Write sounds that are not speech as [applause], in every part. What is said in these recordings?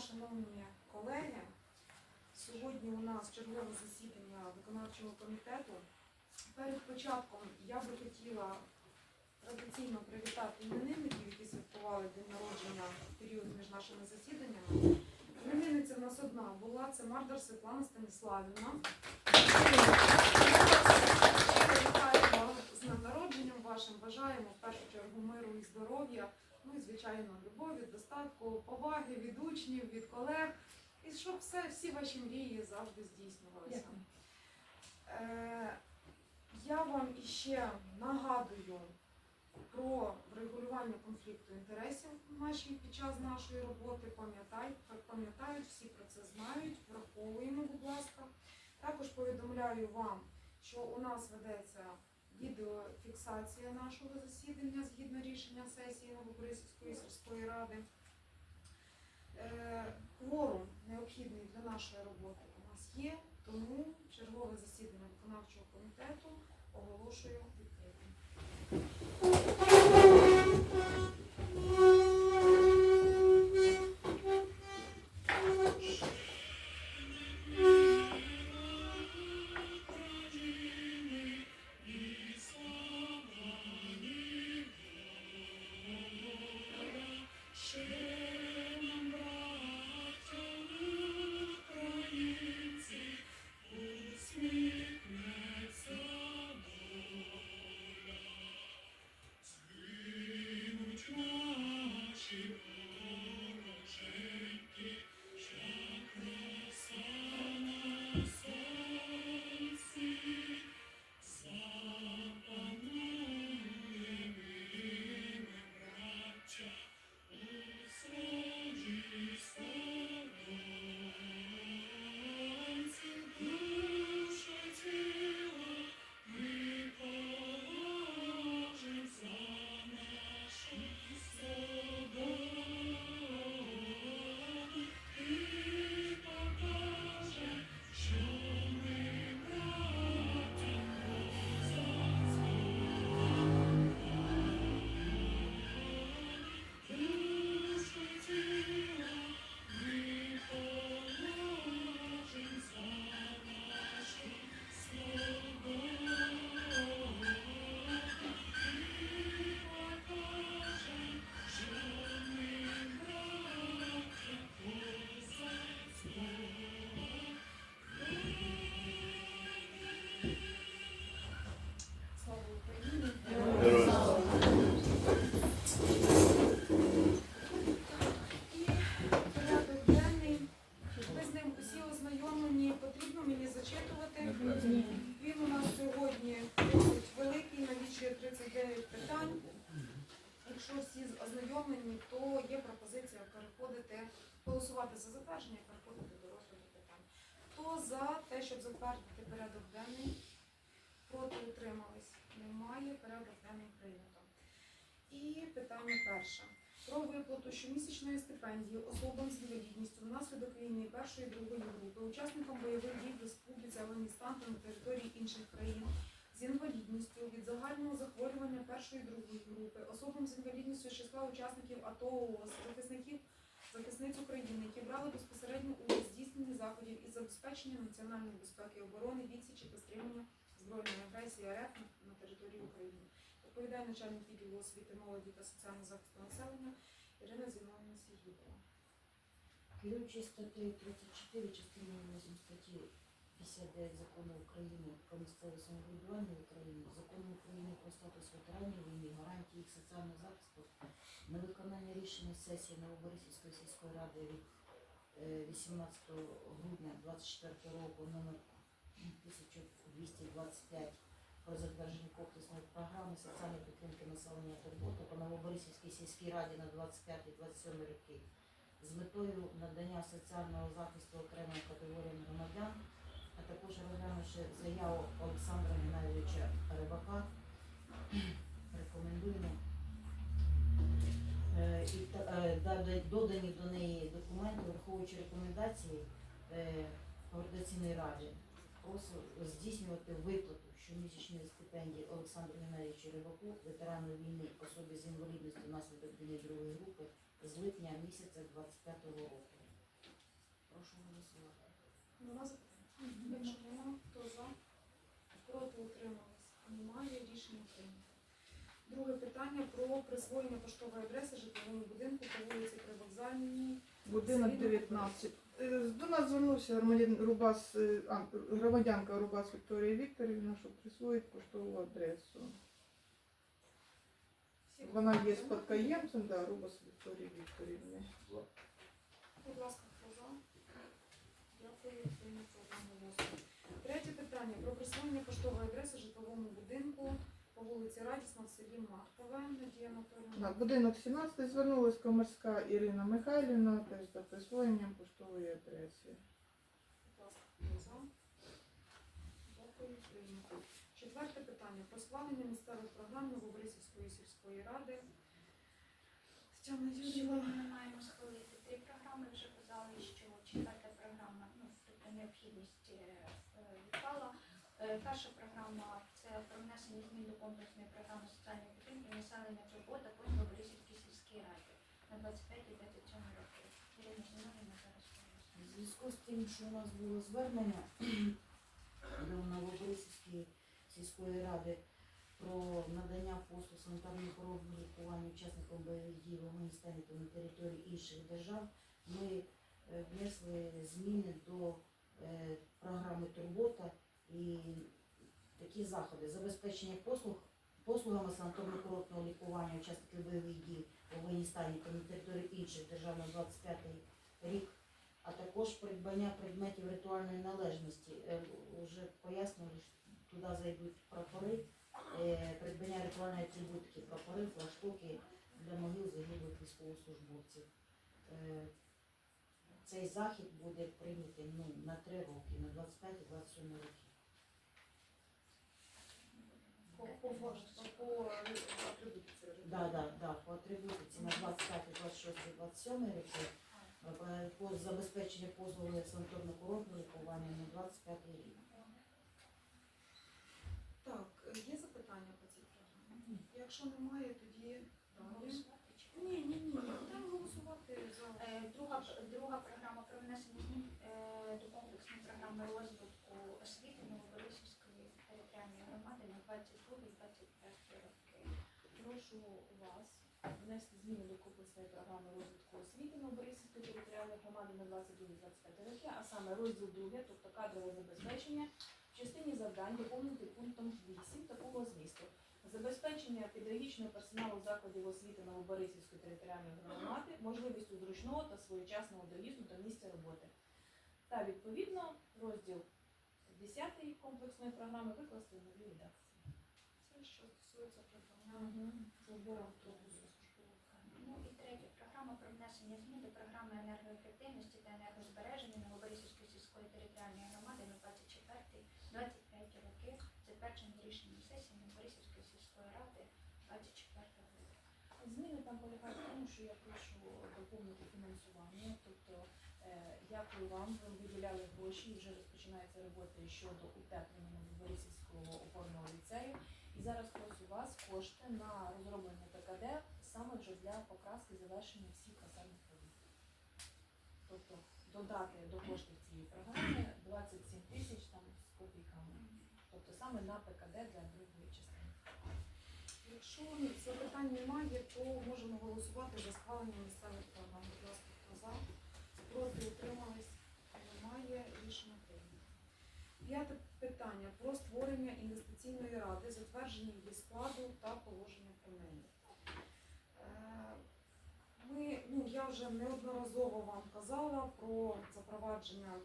шановні колеги. Сьогодні у нас чергове засідання виконавчого комітету. Перед початком я би хотіла традиційно привітати іменинників, які святкували день народження в період між нашими засіданнями. Іменинниця в нас одна була, це Мардар Світлана Станіславівна. Вітаємо з народженням вашим, бажаємо в першу чергу миру і здоров'я. Ну і звичайно, любові, достатку, поваги від учнів, від колег, і щоб все, всі ваші мрії завжди здійснювалися. Е, я вам іще нагадую про врегулювання конфлікту інтересів нашій під час нашої роботи. Пам'ятай, пам'ятають, всі про це знають, враховуємо, будь ласка. Також повідомляю вам, що у нас ведеться відеофіксація нашого засідання згідно рішення сесії Новобрисівської сільської ради. Е, Кворум необхідний для нашої роботи у нас є, тому чергове засідання виконавчого комітету оголошую відкритим. Пропозиція переходити, голосувати за затвердження переходити до розгляду питань. Хто за те, щоб затвердити порядок денний? Проти утримались? Немає. Порядок денний прийнято. І питання перше. Про виплату щомісячної стипендії особам з інвалідністю внаслідок війни першої і другої групи, учасникам бойових дій в Республіці Афганістан та на території інших країн з інвалідністю від загального захворювання першої і другої групи, особам з інвалідністю з числа учасників АТО ООС, захисників захисниць України, які брали безпосередньо в здійсненні заходів із забезпечення національної безпеки оборони, відсічі та стримання збройної агресії РФ на території України. Доповідає начальник відділу освіти, молоді та соціального захисту населення Ірина Зіновна Сігідова. Керуючи статтею 34 частини 8 статті 59 закону України про місцеве самоврядування в Україні, закону України про статус ветеранів війни, гарантії їх соціального захисту, на виконання рішення сесії Новоборисівської сільської ради від е, 18 грудня 24 року номер 1225 про затвердження комплексної програми соціальної підтримки населення та по Новоборисівській сільській раді на 25-27 роки з метою надання соціального захисту окремим категоріям громадян, а також розглянувши заяву Олександра Геннадійовича Рибака, рекомендуємо е, і е, да- додані до неї документи, враховуючи рекомендації е, координаційної ради, просимо здійснювати виплату щомісячної стипендії Олександру Геннадійовичу Рибаку, ветерану війни, особі з інвалідністю внаслідок війни другої групи з липня місяця 25-го року. Прошу голосувати. Якщо нема, то за. Проти утримались. Немає. Рішення прийнято. Друге питання про присвоєння поштової адреси житловому будинку по вулиці Привокзальній. Будинок 19. Е, До нас звернувся громадян Рубас, е, а, громадянка Рубас Вікторія Вікторівна, що присвоїть поштову адресу. Всі Вона є спадкоємцем, да, Рубас Вікторії Вікторівни. Будь ласка, хто за? Дякую, прийнято питання про присвоєння поштової адреси житловому будинку по вулиці Радісна в селі Маркове. Надія На Анатоліївна. будинок 17 звернулась комерська Ірина Михайлівна теж за присвоєнням поштової адреси. Будь ласка, за? Дякую, прийнято. Четверте питання про схвалення місцевих програм Новобрисівської сільської ради. Тетяна Юріївна. ми маємо схвалити три програми. Вже казали, що четверта програма, ну тобто необхідність е, відпала. Е, Перша програма це про внесення змін до комплексної програми соціальної підтримки населення турбота по Новобрисівській сільській раді на 25-27 роки. Ірина Зіновна зараз У зв'язку з тим, що у нас було звернення до Новобрисівської сільської ради про надання послуг санітарного коровного лікування учасникам бойових дій в Афганістані та на території інших держав, ми е, внесли зміни до програми Турбота і такі заходи. Забезпечення послуг послугами санаторно-курортного лікування учасників бойових дій в Афганістані та на території інших держав на 25 рік а також придбання предметів ритуальної належності. Е, Уже пояснювали, що туди зайдуть прапори, е, придбання ритуальної атрибутики, прапори, флаштоки для могил загиблих військовослужбовців. Цей захід буде прийнятий ну, на три роки, на 25-27 роки. По, по, флаж- по атрибутиці. Да, да, да, по атрибутиці на 25, 26, 27 роки, по забезпечення послуги санаторно-курортного лікування на 25 рік. Так, є запитання по цій програмі? Якщо немає, тоді далі. Ні, ні, ні. Будемо голосувати за. Е, Друга, друга програма про внесення змін е, до комплексної програми розвитку освіти Новоборисівської територіальної громади на 22-25 роки. Прошу вас внести зміни до комплексної програми розвитку освіти Новоборисівської територіальної громади на 22-25 роки, а саме розділ 2, тобто кадрове забезпечення, в частині завдань доповнити пунктом 8 такого змісту. Забезпечення педагогічного персоналу закладів освіти Новоборисівської територіальної громади можливістю зручного та своєчасного доїзду до місця роботи. Та відповідно розділ 10 комплексної програми викласти в новій редакції. Це що стосується придбання Забором автобусу. Ну і третя програма про внесення змін до програми енергоефективності та енергозбереження Новоборисівської сільської територіальної громади на 24-25 роки, затверджені рішенням сесії Новоборисівської сільської ради 24 року. Зміни там полягають в тому, що я прошу доповнити фінансування. Тобто, дякую вам, ви виділяли гроші вже розпочинається робота щодо утеплення Новоборисівського опорного ліцею. І зараз прошу вас кошти на розроблення ПКД саме вже для покраски завершення всіх фасадних робіт. Тобто додати до коштів цієї програми 27 тисяч там з копійками. Тобто саме на ПКД для другої частини. Якщо запитань немає, то можемо голосувати за схвалення місцевих програм. Будь ласка, хто за? Проти утримались? Немає. Рішення прийнято. П'яте питання про створення інвестиційної ради, затвердження її складу та положення про неї. Е, Ми, ну, я вже неодноразово вам казала про запровадження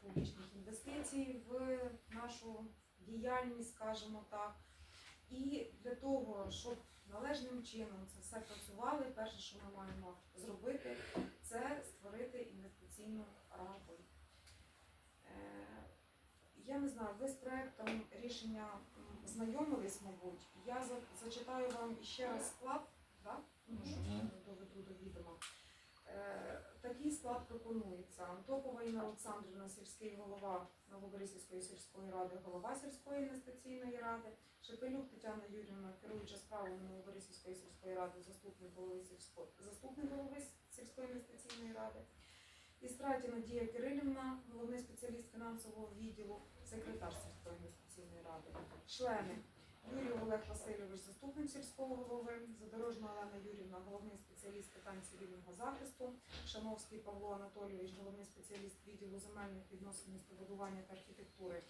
публічних інвестицій в нашу діяльність, скажімо так. І для того, щоб належним чином це все працювало, перше, що ми маємо зробити, це створити інвестиційну раду. Е, Я не знаю, ви з проектом рішення знайомились, мабуть. Я зачитаю вам ще раз склад, да? ну, щоб доведу до відома. Е, Такий склад пропонується. Антопова Інна Олександрівна, сільський голова Новоборисівської сільської ради, голова сільської інвестиційної ради, Шепелюк Тетяна Юрівна, керуюча справами Новоборисівської сільської ради, заступник голови сільської, заступник голови сільської інвестиційної ради, Істраті Надія Кирилівна, головний спеціаліст фінансового відділу, секретар сільської інвестиційної ради. Члени Юрій Олег Васильович, заступник сільського голови, Задорожна Олена Юрівна, головний спеціаліст питань цивільного захисту, Шановський Павло Анатолійович, головний спеціаліст відділу земельних відносин, містобудування та архітектури.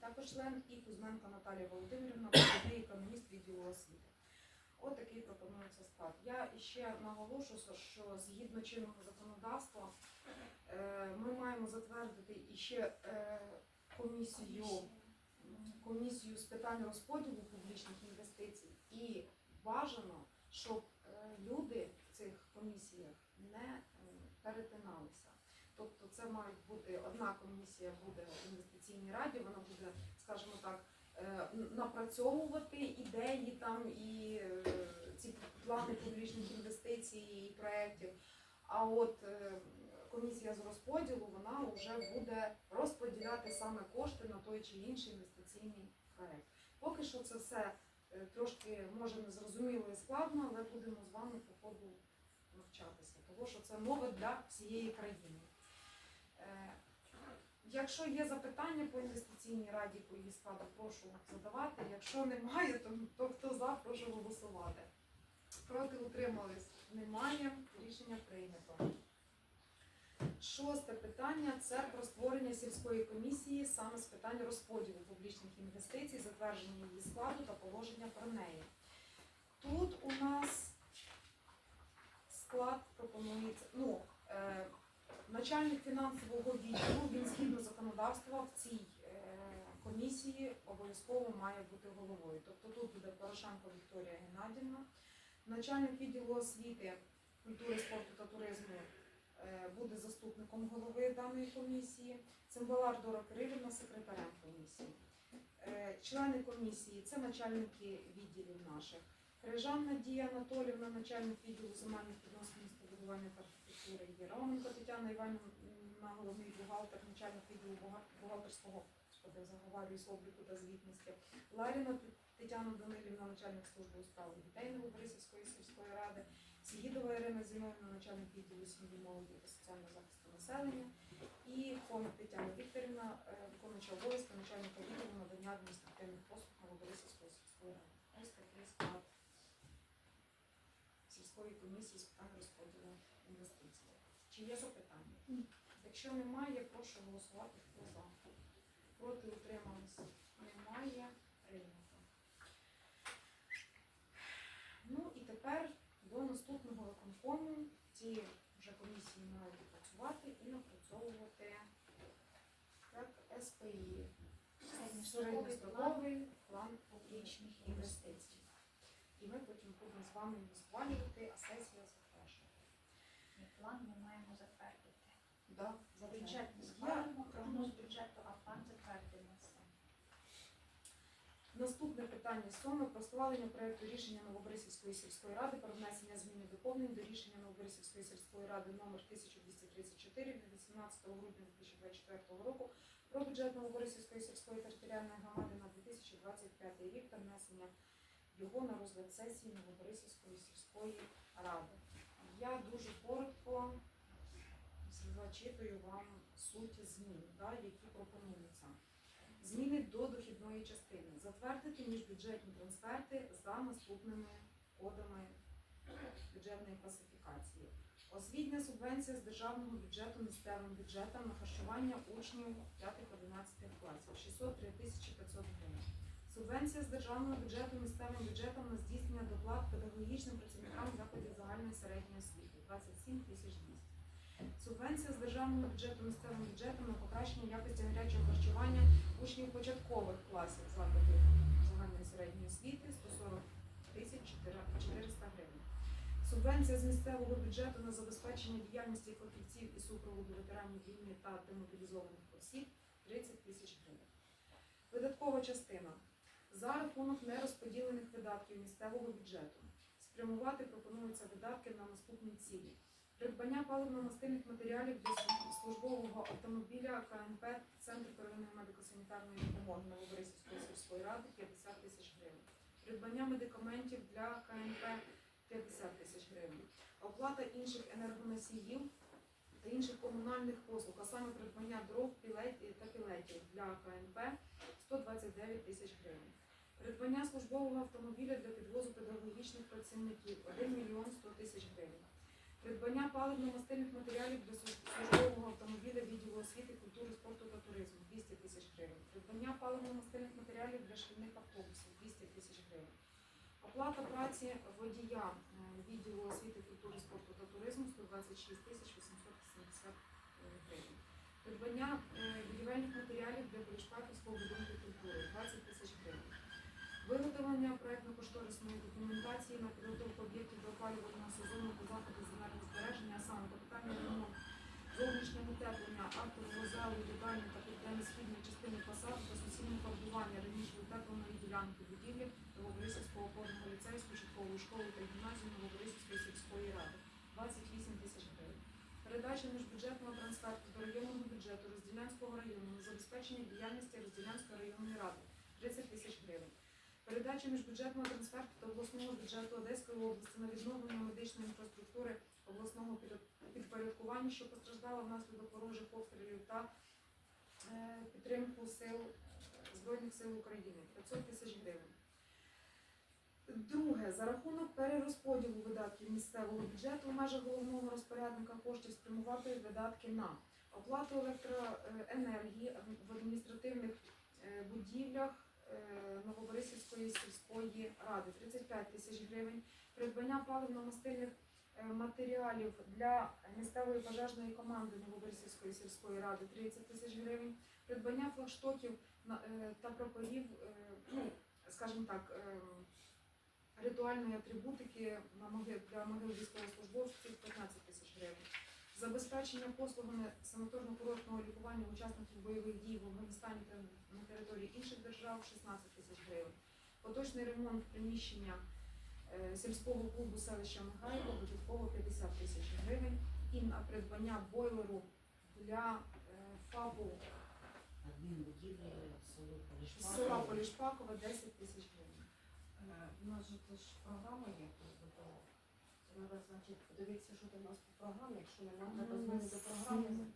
Також член і Кузьменко Наталія Володимирівна, [coughs] головний економіст відділу освіти. От такий пропонується склад. Я ще наголошую, що згідно чинного законодавства е, ми маємо затвердити іще е, комісію, комісію з питань розподілу публічних інвестицій і бажано, щоб е, люди в цих комісіях не перетиналися. Тобто це мають бути одна комісія буде в інвестиційній раді, вона буде, скажімо так, напрацьовувати ідеї там і е, ці плани публічних інвестицій і проєктів. А от е, комісія з розподілу вона вже буде розподіляти саме кошти на той чи інший інвестиційний проєкт. Поки що це все е, трошки може незрозуміло і складно, але будемо з вами по ходу навчатися, тому що це нове для всієї країни. Якщо є запитання по інвестиційній раді, по її складу, прошу задавати. Якщо немає, то, то хто за, прошу голосувати. Проти утримались? Немає. Рішення прийнято. Шосте питання це про створення сільської комісії саме з питань розподілу публічних інвестицій, затвердження її складу та положення про неї. Тут у нас склад пропонується. Ну, е, начальник фінансового відділу, він згідно законодавства в цій е, комісії обов'язково має бути головою. Тобто тут буде Порошенко Вікторія Геннадівна, начальник відділу освіти, культури, спорту та туризму е, буде заступником голови даної комісії, Цимбалар Дора Кирилівна секретарем комісії. Е, Члени комісії це начальники відділів наших. Крижан Надія Анатолівна, начальник відділу земельних відносин містобудування та архітектури є Роменко Тетяна Іванівна, головний бухгалтер, начальник відділу бухгалтерського господи, заговарююсь обліку та звітності. Ларіна Тетяна Данилівна, начальник служби у справах дітей Новоборисівської сільської ради. Сігідова Ірина Зіновна, начальник відділу сім'ї молоді та соціального захисту населення. І Хомик Тетяна Вікторівна, е, виконуюча обов'язки начальника відділу надання адміністративних послуг Новоборисівської сільської ради. Ось такий склад сільської комісії з питань розподілу інвестицій. Чи є запитання? Якщо немає, прошу голосувати. Хто за? Проти утрималися? Немає. Прийнято. Ну і тепер до наступного виконкому ці вже комісії мають працювати і напрацьовувати як СПІ. Середньостроковий план публічних. І ми потім будемо з вами її схвалювати, а сесія затверджує. План ми маємо затвердити. Да, Бюджет не Я- прогноз бюджету, а план затвердимо все. Наступне питання сьоме про схвалення проекту рішення Новобрисівської сільської ради про внесення змін і доповнень до рішення Новобрисівської сільської ради номер 1234 від 18 грудня 2024 року про бюджет Новобрисівської сільської територіальної громади на 2025 рік та внесення його на розгляд сесії Новобрисівської сільської ради. Я дуже коротко зачитую вам суть змін, да, які пропонуються. Зміни до дохідної частини. Затвердити міжбюджетні трансферти за наступними кодами бюджетної класифікації. Освітня субвенція з державного бюджету місцевим бюджетам на харчування учнів 5-11 класів 603 тисячі 500 гривень. Субвенція з державного бюджету місцевим бюджетам на здійснення доплат педагогічним працівникам закладів загальної середньої освіти 27 тисяч 200. Субвенція з державного бюджету місцевим бюджетом на покращення якості гарячого харчування учнів початкових класів закладів загальної середньої освіти 140 тисяч 400 гривень. Субвенція з місцевого бюджету на забезпечення діяльності фахівців і супроводу ветеранів війни та демобілізованих осіб 30 тисяч гривень. Видаткова частина. За рахунок нерозподілених видатків місцевого бюджету спрямувати пропонуються видатки на наступні цілі. Придбання паливно-мастильних матеріалів для службового автомобіля КНП Центр первинної медико-санітарної допомоги Новоборисівської сільської ради 50 тисяч гривень. Придбання медикаментів для КНП 50 тисяч гривень. Оплата інших енергоносіїв та інших комунальних послуг, а саме придбання дров пілет- та пілетів для КНП 129 тисяч гривень. Придбання службового автомобіля для підвозу педагогічних працівників 1 мільйон 100 тисяч гривень. Придбання паливно-мастильних матеріалів для службового автомобіля відділу освіти, культури, спорту та туризму 200 тисяч гривень. Придбання паливно-мастильних матеріалів для шкільних автобусів 200 тисяч гривень. Оплата праці водія е, відділу освіти, культури, спорту та туризму 126 тисяч 870 гривень. Придбання е, будівельних матеріалів для Полішпаківського будинку культури 20 тисяч гривень. Виготовлення проектно-кошторисної документації на підготовку об'єктів до опалювального сезону по заходу земельного збереження, а саме капітальний ремонт зовнішнього утеплення актового залу, їдальні та південно-східної частини фасаду та суцільне фарбування раніше утепленої ділянки будівлі Новоборисівського опорного ліцею з школи та гімназії Новоборисівської сільської ради 28 тисяч гривень. Передача міжбюджетного трансферту до районного бюджету Розділянського району на забезпечення діяльності Розділянської районної ради 30 тисяч гривень. Передача міжбюджетного трансферту до обласного бюджету Одеської області на відновлення медичної інфраструктури обласного підпорядкування, що постраждала внаслідок ворожих обстрілів та е, підтримку сил Збройних сил України 500 тисяч гривень. Друге, за рахунок перерозподілу видатків місцевого бюджету в межах головного розпорядника коштів спрямувати видатки на оплату електроенергії в адміністративних е, будівлях е, Новоборисівської сільської ради. 35 тисяч гривень, придбання паливно-мастильних е, матеріалів для місцевої пожежної команди Новоборисівської сільської ради. 30 тисяч гривень, придбання флагштоків е, та прапорів, е, ну, скажімо так, е, ритуальної атрибутики на могил для могил військовослужбовців 15 тисяч гривень. Забезпечення послугами санаторно-курортного лікування учасників бойових дій в Афганістані та на території інших держав 16 тисяч гривень. Поточний ремонт приміщення е, сільського клубу селища Михайло додатково 50 тисяч гривень і на придбання бойлеру для е, ФАПу Адмінбудівлі села Полішпакова 10 тисяч гривень. Е, У нас же теж програма є треба, значить, подивитися, що там у нас по програмі. Якщо нема, треба Ну, зміни до програми. Ми.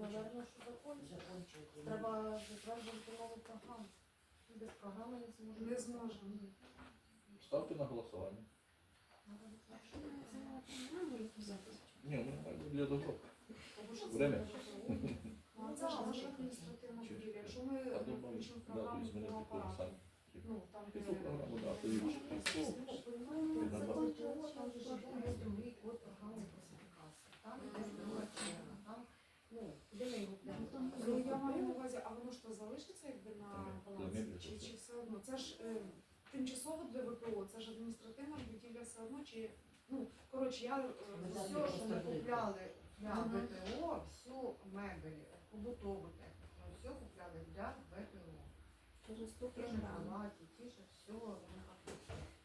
Наверно, що закончить. Треба затверджувати нову програму. Без програми не зможемо. Не зможемо. Ставте на голосування. Ні, ну нормально для того. Тому що це Время. Ну, це ж адміністративна будівля. Якщо ми включимо програму змінити по ну там де Яку програму, да, то інше. другий код. Там іде друга черга. Там, ну, куди ми його будемо? Ну, я маю на увазі, а воно ж то залишиться якби на балансі? Чи, чи все одно? Це ж е, тимчасово для ВПО, це ж адміністративна будівля все одно, чи ну коротше, я е, все, що ми купляли для ВПО, всю мебель, побутову техніку, все купляли для ВПО. Через ту програму. кроваті, все, ну,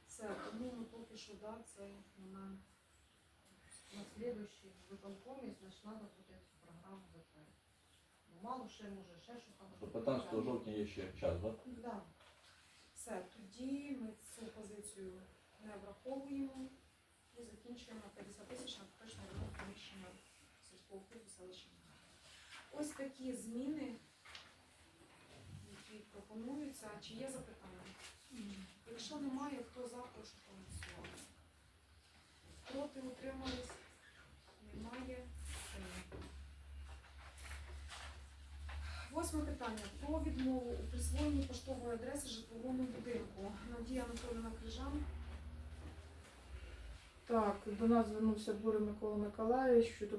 все, тому ну, поки що да, це момент. на слідуючий виконкомі, треба буде цю програму затвердити. Мало ще може, ще щось там. До 15 жовтня є ще час, так? Да. Все, тоді ми цю позицію не враховуємо і закінчуємо 50 тисяч на поточний ремонт приміщення сільського клубу селища. Ось такі зміни, пропонуються. Чи є запитання? Якщо немає, хто за, прошу проголосувати. Проти утримались? Немає. Восьме питання про відмову у присвоєнні поштової адреси житловому будинку. Надія Анатоліна Крижан. Так, до нас звернувся Бурий Микола Миколаївич щодо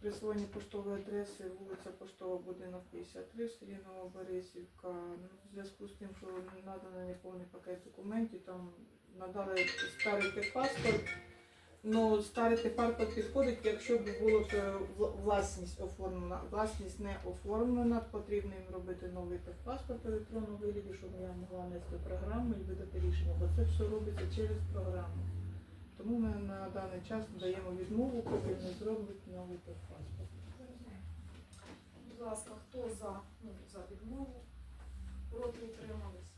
присвоєння поштової адреси вулиця Поштова, будинок 53 в селі Новоберезівка. Ну, В зв'язку з тим, що надано неповний пакет документів, там надали старий техпаспорт. Ну, старий техпаспорт підходить, якщо б було е, вла- власність оформлена. Власність не оформлена, потрібно їм робити новий техпаспорт в електронному вигляді, щоб я могла внести програму і видати рішення, бо це все робиться через програму. Тому ми на даний час даємо відмову, поки не зроблять новий техпаспорт. Будь ласка, хто за, ну, за відмову? Проти утримались?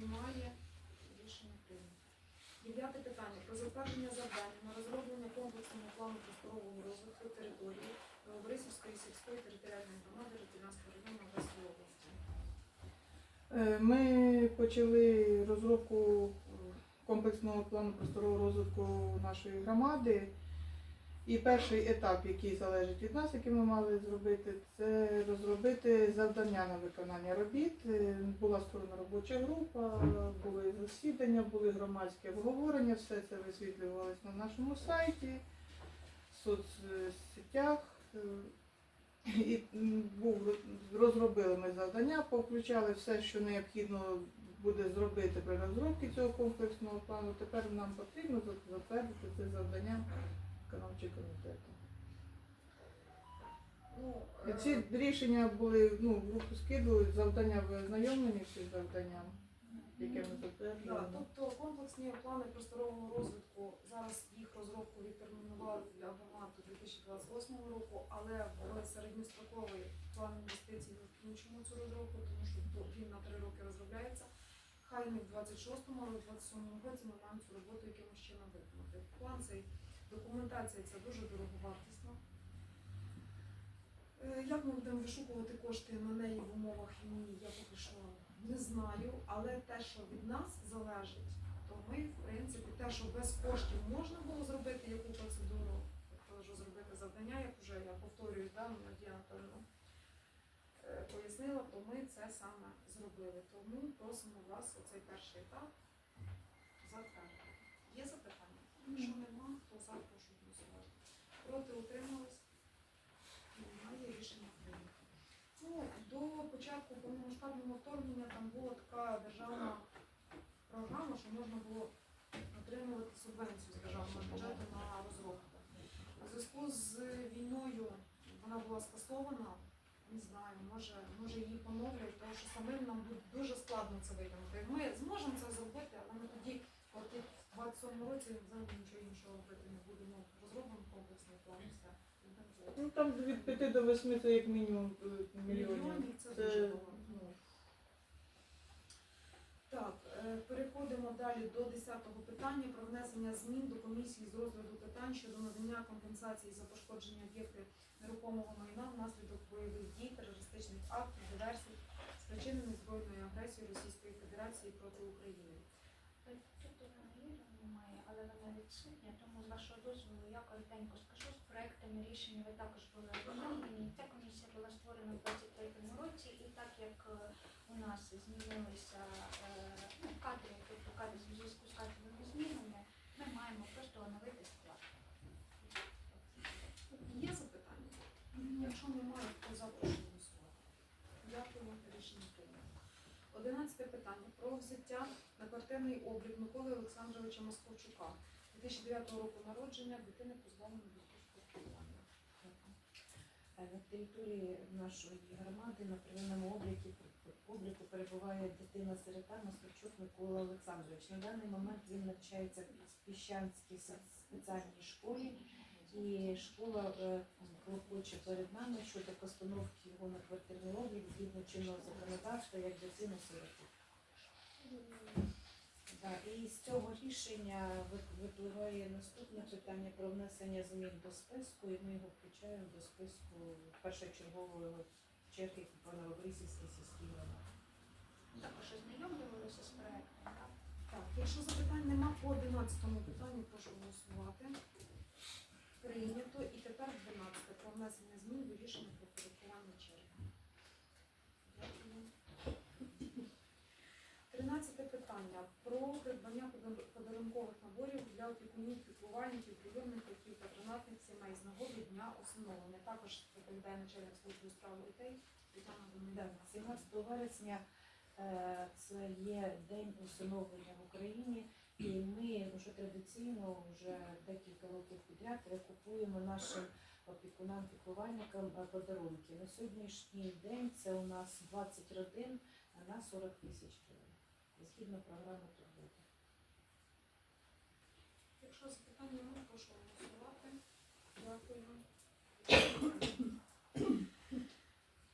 Немає. Рішення прийнято. Дев'яте питання про затвердження завдання на розроблення комплексного плану просторового розвитку території Новоборисівської сільської територіальної громади Житомирського району Одеської області. Е, Ми почали розробку комплексного плану просторового розвитку нашої громади. І перший етап, який залежить від нас, який ми мали зробити, це розробити завдання на виконання робіт. Е, Була створена робоча група, були засідання, були громадські обговорення, все це висвітлювалось на нашому сайті, в соцсетях. Е, І був розробили ми завдання, повключали все, що необхідно буде зробити при розробці цього комплексного плану. Тепер нам потрібно затвердити це завдання виконавчого комітету. Ну, е, Ці рішення були ну, групу скидували, завдання ви ознайомлені всі з завданням, яке ми Да, тобто комплексні плани просторового розвитку зараз їх розробку відтермінували для громад 2028 року, але середньостроковий план інвестицій ми включимо цю розробку, тому що він на три роки розробляється. Хай не в 26-му, але в 27-му році ми маємо цю роботу якимось чином виконати. План цей документація це дуже дороговартісно. Е, Як ми будемо вишукувати кошти на неї в умовах війни, я поки що не знаю, але те, що від нас залежить, то ми, в принципі, те, що без коштів можна було зробити яку процедуру, тобто зробити завдання, як вже я повторюю, да, Надія Анатольовна е, пояснила, то ми це саме зробили. Тому просимо вас оцей перший етап затвердити. Є запитання? Якщо нема, то за прошу голосувати. Проти утримались? Немає рішення прийнято. Ну, до початку повномасштабного вторгнення там була така державна програма, що можна було отримувати субвенцію з державного бюджету на розробку. У зв'язку з війною вона була скасована. Не знаю, може, може її поновлять, тому що самим нам буде дуже складно це витягнути. Ми зможемо це зробити, але ми тоді, от в 27 році, взагалі нічого іншого робити не будемо. Розробимо комплексний план, все. Ну там від 5 до 8 це як мінімум е, мільйонів. Це дуже багато. Так, е, переходимо далі до 10-го питання про внесення змін до комісії з розгляду питань щодо надання компенсації за пошкодження об'єктів нерухомого майна внаслідок бойових дій, терористичних актів, диверсій, спричинених збройною агресією Російської Федерації проти України. Тут немає, але вона відсутня, тому з вашого дозволу я коротенько скажу. З проектами рішення ви також були ознайомлені. Ця комісія була створена в 23-му році, і так як е, у нас змінилися е, ну, кадри, тобто кадри в зв'язку з кадровими змінами, ми маємо просто оновити склад. Є запитання? Якщо немає, то запрошую голосувати. Дякую, рішення прийнято. Одинадцяте питання про взяття на квартирний облік Миколи Олександровича Московчука, 2009 року народження, дитини позбавленої батьківського піклування. Е, На території нашої громади на первинному обліку, обліку перебуває дитина-сирота Московчук Микола Олександрович. На даний момент він навчається в Піщанській спеціальній школі, і школа е, клопоче перед нами щодо постановки його на квартирний облік згідно чинного законодавства як дитину-сироту. Да, і з цього рішення випливає наступне питання про внесення змін до списку, і ми його включаємо до списку першочергової черги по Новобрисівській сільській громаді. Також ознайомлювалися з проектом. так? Так, якщо запитань нема по 11 питанню, прошу голосувати. Прийнято. І тепер 12 про внесення змін до рішення про порядкування черги. Дякую. 13 питання про придбання подарункових наборів для опікунів, піклувальників, прийомних батьків, патронатних сімей з нагоди дня усиновлення. Також доповідає начальник служби справ дітей Тетяна Да, 17 вересня е, це є день усиновлення в Україні, і ми вже традиційно вже декілька років підряд купуємо нашим опікунам піклувальникам е, подарунки. На сьогоднішній день це у нас 20 родин на 40 тисяч гривень. Згідно програми турботи. Якщо запитання немає, прошу голосувати. Дякую.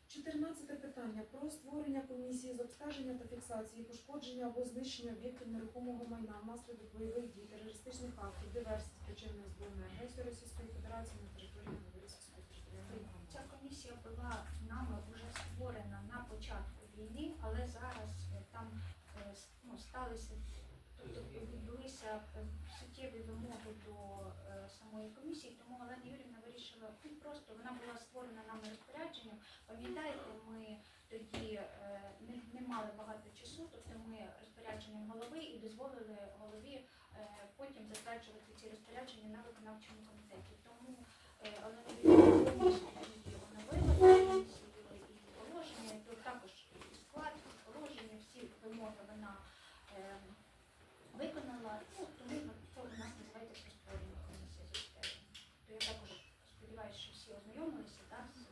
14 питання. про створення комісії з обстеження та фіксації пошкодження або знищення об'єктів нерухомого майна внаслідок бойових дій, терористичних актів, диверсій, спричинених збройної агресії Російської Федерації на території Новоросійської територіальної Ця комісія була нами вже створена на початку війни, але зараз е, там ну, сталися, тобто відбулися е, суттєві вимоги до е, самої комісії, тому Олена Юрівна вирішила ну, просто вона була створена нами розпорядженням. Пам'ятаєте, ми тоді е, не, не мали багато часу, тобто ми розпорядженням голови і дозволили голові е, потім затверджувати ці розпорядження на виконавчому комітеті. Тому е, Олена Юрівна повністю тоді оновила комісію і положення, то також і склад, і положення, всі вимоги вона е, виконала. Ну, тому це у нас називається прискорення комісія з обстеження. То я також сподіваюся, що всі ознайомилися, так? з-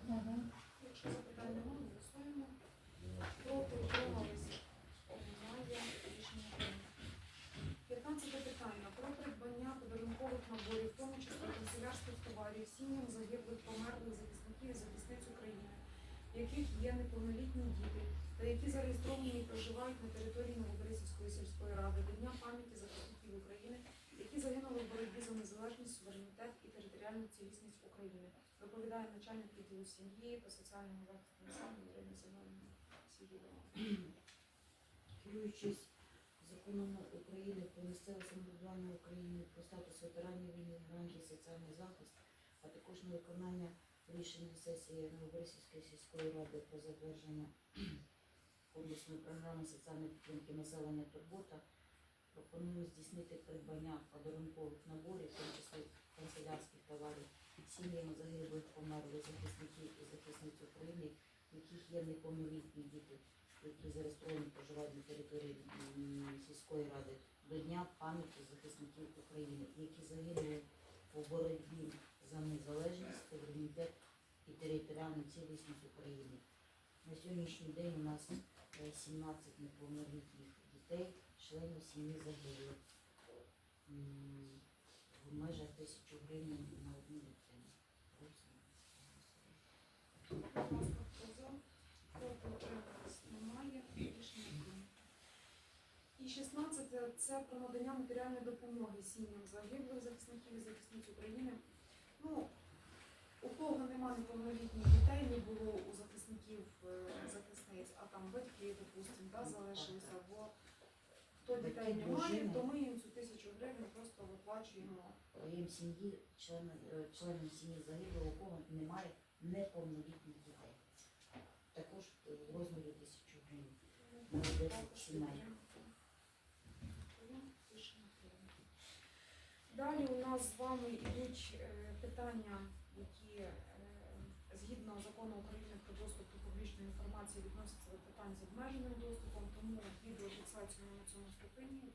Якщо запитань немає, голосуємо. Проти утримались. Немає рішення прийнято. 15 питання про придбання подарункових наборів, в тому числі канцелярських товарів, сім'ям загиблих померлих захисників і захисниць України, в яких є неповнолітні діти, та які зареєстровані і проживають на території Новоберезівської сільської ради до Дня пам'яті захисників України, які загинули в боротьбі за незалежність, суверенітет і територіальну цілісність України. Доповідає начальник відділу сім'ї та соціального захисту населення Ірина Семенівна Сігідова. Керуючись законом України про місцеве самоврядування України, про статус ветеранів війни, гарантії соціальний захист, а також на виконання рішення сесії Новобрисівської сільської ради про затвердження комплексної програми соціальної підтримки населення Турбота, пропонуємо здійснити придбання подарункових наборів, в тому числі канцелярських товарів, сім'ям загиблих померлих захисників і захисниць України, в яких є неповнолітні діти які зареєстровані проживають на території сільської ради до Дня пам'яті захисників України, які загинули у боротьбі за незалежність, суверенітет і територіальну цілісність України. На сьогоднішній день у нас е, 17 неповнолітніх дітей, членів сім'ї загиблих. В межах тисячу гривень на одну дитину. Просимо. Будь ласка, хто за? Проти утримались? Немає. Рішення прийнято. І 16 це про надання матеріальної допомоги сім'ям загиблих захисників і захисниць України. Ну, у кого нема неповнолітніх дітей, не було у захисників е, захисниць, а там батьки, допустимо, да, залишилися, або хто дітей не має, то ми їм цю тисячу гривень просто виплачуємо. Своїм сім'ї, е, сім'ї загиблого, у кого немає неповнолітніх дітей. Також е, в розмірі тисячу гривень. Далі у нас з вами йдуть е, питання, які е, згідно закону України про доступ до публічної інформації відносяться до питань з обмеженим доступом, тому відеофіксацію на цьому припиню-